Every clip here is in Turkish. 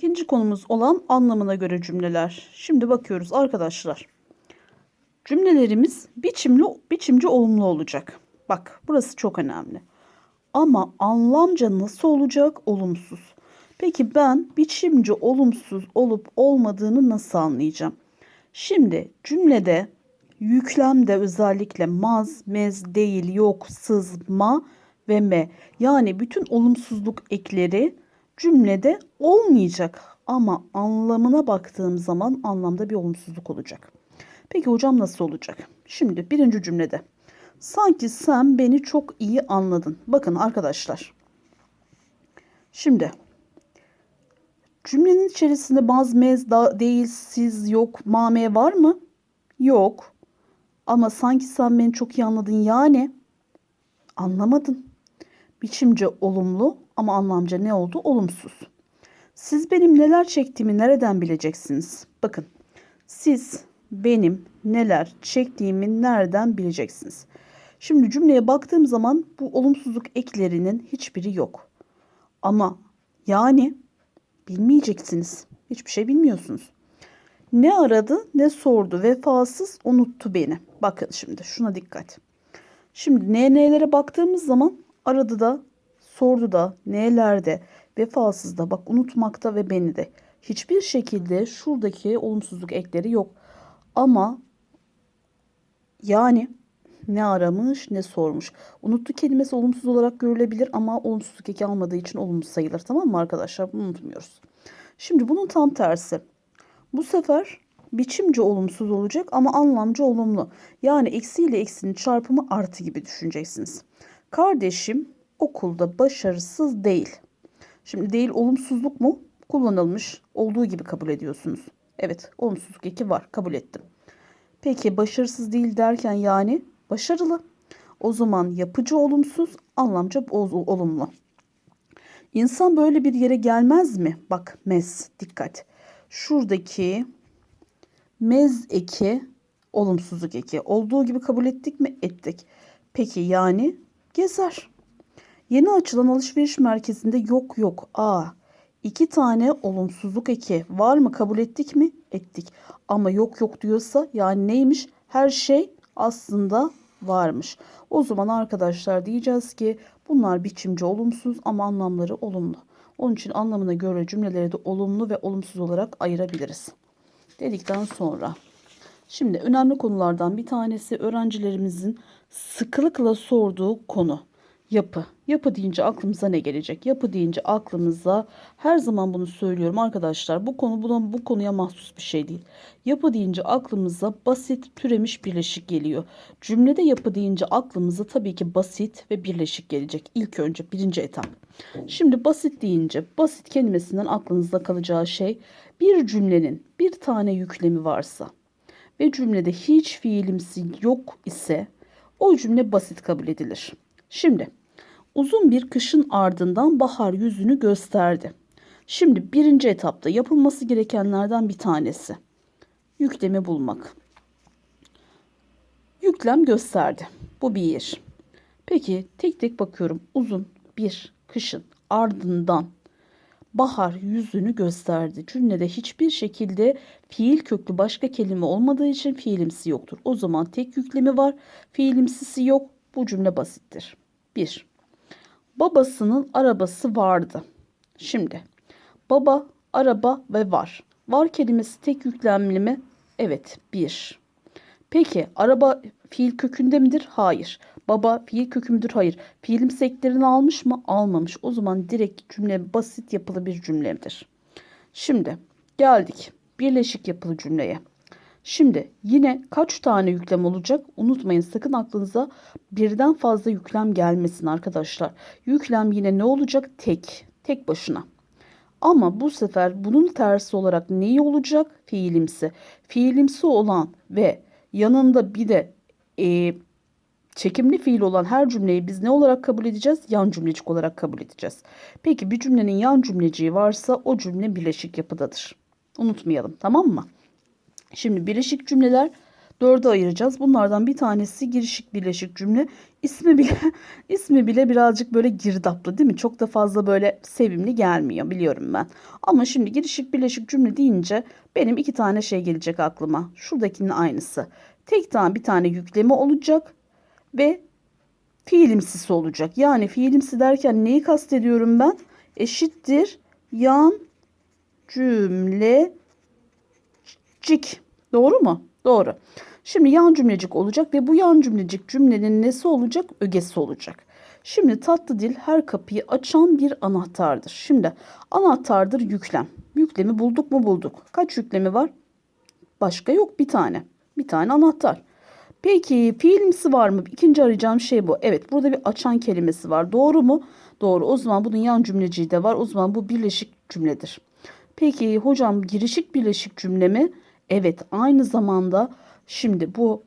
İkinci konumuz olan anlamına göre cümleler. Şimdi bakıyoruz arkadaşlar. Cümlelerimiz biçimli biçimci olumlu olacak. Bak burası çok önemli. Ama anlamca nasıl olacak? Olumsuz. Peki ben biçimci olumsuz olup olmadığını nasıl anlayacağım? Şimdi cümlede yüklemde özellikle maz, mez, değil, yok, sız, ma ve me. Yani bütün olumsuzluk ekleri cümlede olmayacak. Ama anlamına baktığım zaman anlamda bir olumsuzluk olacak. Peki hocam nasıl olacak? Şimdi birinci cümlede. Sanki sen beni çok iyi anladın. Bakın arkadaşlar. Şimdi cümlenin içerisinde bazı mez, da, değil, siz, yok, mame var mı? Yok. Ama sanki sen beni çok iyi anladın yani anlamadın. Biçimce olumlu ama anlamca ne oldu? Olumsuz. Siz benim neler çektiğimi nereden bileceksiniz? Bakın siz benim neler çektiğimi nereden bileceksiniz? Şimdi cümleye baktığım zaman bu olumsuzluk eklerinin hiçbiri yok. Ama yani bilmeyeceksiniz. Hiçbir şey bilmiyorsunuz. Ne aradı ne sordu vefasız unuttu beni. Bakın şimdi şuna dikkat. Şimdi ne nelere baktığımız zaman aradı da sordu da nelerde vefasız da bak unutmakta ve beni de. Hiçbir şekilde şuradaki olumsuzluk ekleri yok. Ama yani ne aramış ne sormuş. Unuttu kelimesi olumsuz olarak görülebilir ama olumsuzluk eki almadığı için olumsuz sayılır. Tamam mı arkadaşlar? Bunu unutmuyoruz. Şimdi bunun tam tersi. Bu sefer biçimce olumsuz olacak ama anlamcı olumlu. Yani eksi ile eksinin çarpımı artı gibi düşüneceksiniz. Kardeşim okulda başarısız değil. Şimdi değil olumsuzluk mu? Kullanılmış. Olduğu gibi kabul ediyorsunuz. Evet olumsuzluk eki var. Kabul ettim. Peki başarısız değil derken yani başarılı. O zaman yapıcı olumsuz, anlamca olumlu. İnsan böyle bir yere gelmez mi? Bak mes dikkat. Şuradaki mez eki olumsuzluk eki olduğu gibi kabul ettik mi? Ettik. Peki yani gezer. Yeni açılan alışveriş merkezinde yok yok. A. İki tane olumsuzluk eki var mı kabul ettik mi? Ettik. Ama yok yok diyorsa yani neymiş? Her şey aslında varmış. O zaman arkadaşlar diyeceğiz ki bunlar biçimci olumsuz ama anlamları olumlu. Onun için anlamına göre cümleleri de olumlu ve olumsuz olarak ayırabiliriz. Dedikten sonra şimdi önemli konulardan bir tanesi öğrencilerimizin sıklıkla sorduğu konu yapı. Yapı deyince aklımıza ne gelecek? Yapı deyince aklımıza her zaman bunu söylüyorum arkadaşlar. Bu konu buna, bu konuya mahsus bir şey değil. Yapı deyince aklımıza basit türemiş birleşik geliyor. Cümlede yapı deyince aklımıza tabii ki basit ve birleşik gelecek. İlk önce birinci etap. Şimdi basit deyince basit kelimesinden aklınızda kalacağı şey bir cümlenin bir tane yüklemi varsa ve cümlede hiç fiilimsi yok ise o cümle basit kabul edilir. Şimdi uzun bir kışın ardından bahar yüzünü gösterdi. Şimdi birinci etapta yapılması gerekenlerden bir tanesi. Yüklemi bulmak. Yüklem gösterdi. Bu bir. Peki tek tek bakıyorum. Uzun bir kışın ardından bahar yüzünü gösterdi. Cümlede hiçbir şekilde fiil köklü başka kelime olmadığı için fiilimsi yoktur. O zaman tek yüklemi var. Fiilimsisi yok. Bu cümle basittir. 1. Babasının arabası vardı. Şimdi baba, araba ve var. Var kelimesi tek yüklemli mi? Evet. 1. Peki araba fiil kökünde midir? Hayır. Baba fiil kökü müdür? Hayır. Fiilim seklerini almış mı? Almamış. O zaman direkt cümle basit yapılı bir cümledir. Şimdi geldik birleşik yapılı cümleye. Şimdi yine kaç tane yüklem olacak? Unutmayın sakın aklınıza birden fazla yüklem gelmesin arkadaşlar. Yüklem yine ne olacak? Tek. Tek başına. Ama bu sefer bunun tersi olarak neyi olacak? Fiilimsi. Fiilimsi olan ve yanında bir de e, çekimli fiil olan her cümleyi biz ne olarak kabul edeceğiz? Yan cümlecik olarak kabul edeceğiz. Peki bir cümlenin yan cümleciği varsa o cümle birleşik yapıdadır. Unutmayalım tamam mı? Şimdi birleşik cümleler dörde ayıracağız. Bunlardan bir tanesi girişik birleşik cümle. İsmi bile ismi bile birazcık böyle girdaplı değil mi? Çok da fazla böyle sevimli gelmiyor biliyorum ben. Ama şimdi girişik birleşik cümle deyince benim iki tane şey gelecek aklıma. Şuradakinin aynısı. Tek tane bir tane yükleme olacak ve fiilimsisi olacak. Yani fiilimsi derken neyi kastediyorum ben? Eşittir yan cümlecik. Doğru mu? Doğru. Şimdi yan cümlecik olacak ve bu yan cümlecik cümlenin nesi olacak? Ögesi olacak. Şimdi tatlı dil her kapıyı açan bir anahtardır. Şimdi anahtardır yüklem. Yüklemi bulduk mu bulduk. Kaç yüklemi var? Başka yok bir tane. Bir tane anahtar. Peki fiilimsi var mı? İkinci arayacağım şey bu. Evet burada bir açan kelimesi var. Doğru mu? Doğru. O zaman bunun yan cümleciği de var. O zaman bu birleşik cümledir. Peki hocam girişik birleşik cümle mi? Evet aynı zamanda şimdi bu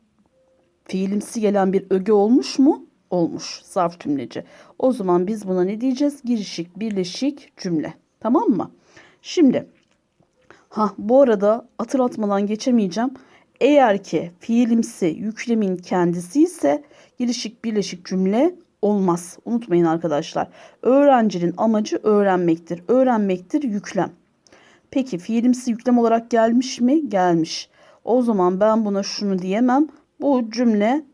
fiilimsi gelen bir öge olmuş mu? Olmuş. Zarf cümleci. O zaman biz buna ne diyeceğiz? Girişik birleşik cümle. Tamam mı? Şimdi ha bu arada hatırlatmadan geçemeyeceğim. Eğer ki fiilimsi yüklemin kendisi ise girişik birleşik cümle olmaz. Unutmayın arkadaşlar. Öğrencinin amacı öğrenmektir. Öğrenmektir yüklem. Peki fiilimsi yüklem olarak gelmiş mi? Gelmiş. O zaman ben buna şunu diyemem. Bu cümle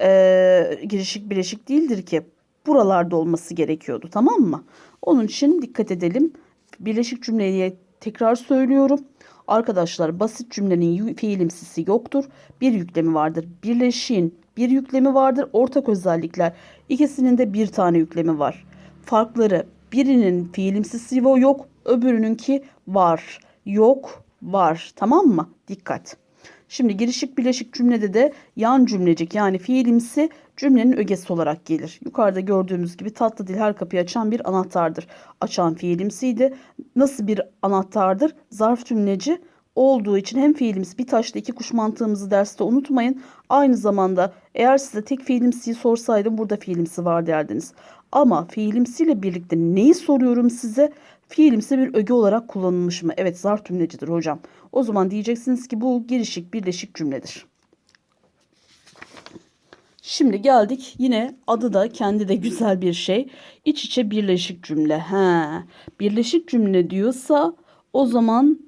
e, girişik birleşik değildir ki. Buralarda olması gerekiyordu tamam mı? Onun için dikkat edelim. Birleşik cümleyi tekrar söylüyorum. Arkadaşlar basit cümlenin fiilimsisi yoktur. Bir yüklemi vardır. Birleşiğin bir yüklemi vardır. Ortak özellikler. İkisinin de bir tane yüklemi var. Farkları birinin fiilimsisi yok. Öbürününki var. Yok var. Tamam mı? Dikkat. Şimdi girişik bileşik cümlede de yan cümlecik yani fiilimsi cümlenin ögesi olarak gelir. Yukarıda gördüğümüz gibi tatlı dil her kapıyı açan bir anahtardır. Açan fiilimsiydi. Nasıl bir anahtardır? Zarf cümleci olduğu için hem fiilimiz bir taşla iki kuş mantığımızı derste unutmayın. Aynı zamanda eğer size tek fiilimsiyi sorsaydım burada fiilimsi var derdiniz. Ama fiilimsiyle birlikte neyi soruyorum size? Fiilimsi bir öge olarak kullanılmış mı? Evet zarf cümlecidir hocam. O zaman diyeceksiniz ki bu girişik birleşik cümledir. Şimdi geldik yine adı da kendi de güzel bir şey. İç içe birleşik cümle. He. Birleşik cümle diyorsa o zaman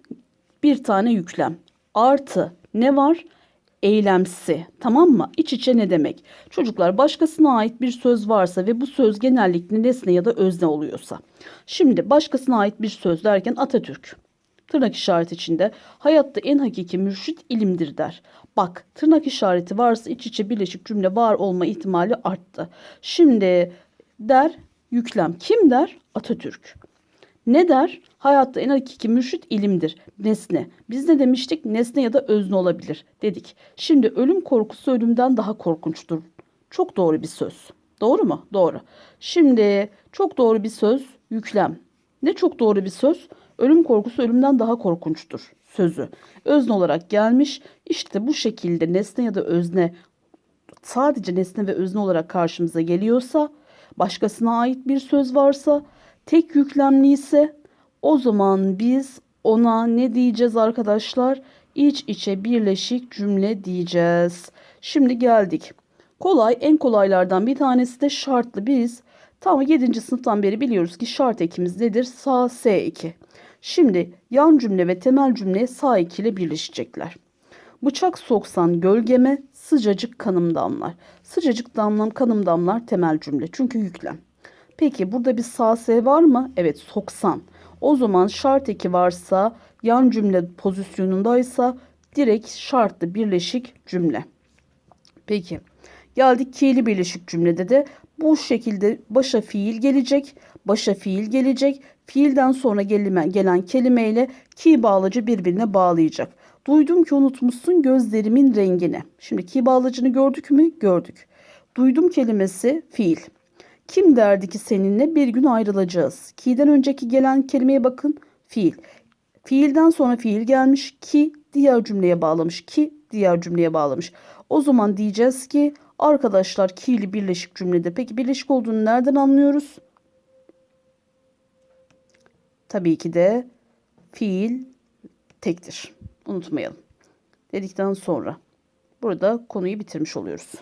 bir tane yüklem. Artı ne var? Eylemsi. Tamam mı? İç içe ne demek? Çocuklar başkasına ait bir söz varsa ve bu söz genellikle nesne ya da özne oluyorsa. Şimdi başkasına ait bir söz derken Atatürk. Tırnak işareti içinde hayatta en hakiki mürşit ilimdir der. Bak tırnak işareti varsa iç içe birleşik cümle var olma ihtimali arttı. Şimdi der yüklem kim der? Atatürk. Ne der? Hayatta en hakiki mürşit ilimdir. Nesne. Biz ne demiştik? Nesne ya da özne olabilir dedik. Şimdi ölüm korkusu ölümden daha korkunçtur. Çok doğru bir söz. Doğru mu? Doğru. Şimdi çok doğru bir söz yüklem. Ne çok doğru bir söz? Ölüm korkusu ölümden daha korkunçtur sözü. Özne olarak gelmiş. İşte bu şekilde nesne ya da özne sadece nesne ve özne olarak karşımıza geliyorsa, başkasına ait bir söz varsa, tek yüklemli ise o zaman biz ona ne diyeceğiz arkadaşlar? İç içe birleşik cümle diyeceğiz. Şimdi geldik. Kolay en kolaylardan bir tanesi de şartlı. Biz tam 7. sınıftan beri biliyoruz ki şart ekimiz nedir? Sağ S2. Şimdi yan cümle ve temel cümle sağ 2 ile birleşecekler. Bıçak soksan gölgeme sıcacık kanım damlar. Sıcacık damlam kanım damlar temel cümle çünkü yüklem. Peki burada bir sağ S var mı? Evet soksan. O zaman şart eki varsa yan cümle pozisyonundaysa direkt şartlı birleşik cümle. Peki geldik ki'li birleşik cümlede de bu şekilde başa fiil gelecek. Başa fiil gelecek. Fiilden sonra gelen kelimeyle ki bağlacı birbirine bağlayacak. Duydum ki unutmuşsun gözlerimin rengini. Şimdi ki bağlacını gördük mü? Gördük. Duydum kelimesi fiil. Kim derdi ki seninle bir gün ayrılacağız? Ki'den önceki gelen kelimeye bakın. Fiil. Fiilden sonra fiil gelmiş ki diğer cümleye bağlamış ki diğer cümleye bağlamış. O zaman diyeceğiz ki arkadaşlar ki'li birleşik cümlede. Peki birleşik olduğunu nereden anlıyoruz? Tabii ki de fiil tektir. Unutmayalım. Dedikten sonra Burada konuyu bitirmiş oluyoruz.